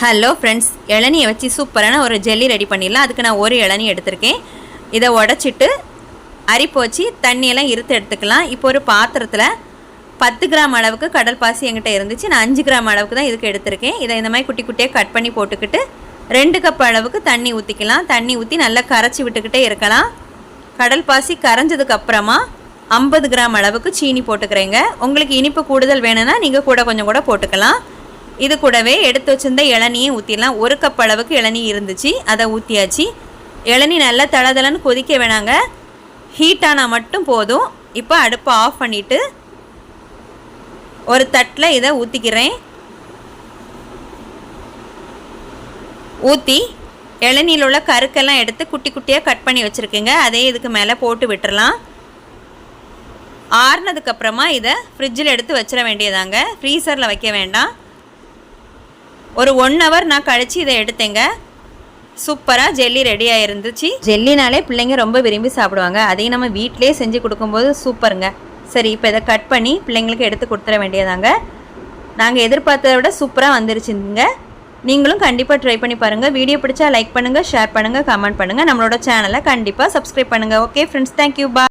Hello friends இளநியை வச்சு சூப்பரான ஒரு ஜெல்லி ரெடி பண்ணிடலாம். அதுக்கு நான் ஒரு இளநி எடுத்திருக்கேன். இதை உடச்சிட்டு அரிப்பு வச்சு தண்ணியெல்லாம் இருத்து எடுத்துக்கலாம். இப்போ ஒரு பாத்திரத்தில் பத்து கிராம் அளவுக்கு கடல் பாசி என்கிட்ட இருந்துச்சு. நான் அஞ்சு கிராம் அளவுக்கு தான் இதுக்கு எடுத்திருக்கேன். இதை இந்த மாதிரி குட்டி குட்டியாக கட் பண்ணி போட்டுக்கிட்டு ரெண்டு கப் அளவுக்கு தண்ணி ஊற்றிக்கலாம் தண்ணி ஊற்றி நல்லா கரைச்சி விட்டுக்கிட்டே இருக்கலாம். கடல் பாசி கரைஞ்சதுக்கப்புறமா ஐம்பது கிராம் அளவுக்கு சீனி போட்டுக்கிறேங்க. உங்களுக்கு இனிப்பு கூடுதல் வேணும்னா நீங்கள் கூட கொஞ்சம் கூட போட்டுக்கலாம். இது கூடவே எடுத்து வச்சிருந்த இளநியை ஊற்றிடலாம் ஒரு கப் அளவுக்கு இளநீ இருந்துச்சு. அதை ஊற்றியாச்சு இளநீ நல்லா தளதளன்னு கொதிக்க வேணாங்க. ஹீட் ஆனால் மட்டும் போதும். இப்போ அடுப்பை ஆஃப் பண்ணிவிட்டு ஒரு தட்டில் இதை ஊற்றிக்கிறேன் ஊற்றி இளநீல உள்ள கருக்கெல்லாம் எடுத்து குட்டி குட்டியாக கட் பண்ணி வச்சுருக்கேங்க. அதே இதுக்கு மேலே போட்டு விட்டுறலாம். ஆறுனதுக்கப்புறமா இதை ஃப்ரிட்ஜில் எடுத்து வச்சிட வேண்டியதாங்க. ஃப்ரீசரில் வைக்க வேண்டாம். ஒரு ஒன் ஹவர் நான் கழித்து இதை எடுத்தேங்க. சூப்பராக ஜெல்லி ரெடியாக இருந்துச்சு ஜெல்லினாலே பிள்ளைங்க ரொம்ப விரும்பி சாப்பிடுவாங்க. அதையும் நம்ம வீட்டிலே செஞ்சு கொடுக்கும்போது சூப்பருங்க. சரி இப்போ இதை கட் பண்ணி பிள்ளைங்களுக்கு எடுத்து கொடுத்துட வேண்டியதாங்க. நாங்கள் எதிர்பார்த்ததை விட சூப்பராக வந்துருச்சுங்க. நீங்களும் கண்டிப்பாக ட்ரை பண்ணி பாருங்கள் வீடியோ பிடிச்சா லைக் பண்ணுங்கள் ஷேர் பண்ணுங்கள் கமெண்ட் பண்ணுங்கள் நம்மளோட சேனலை கண்டிப்பாக சப்ஸ்கிரைப் பண்ணுங்கள் ஓகே ஃப்ரெண்ட்ஸ் தேங்க்யூ பா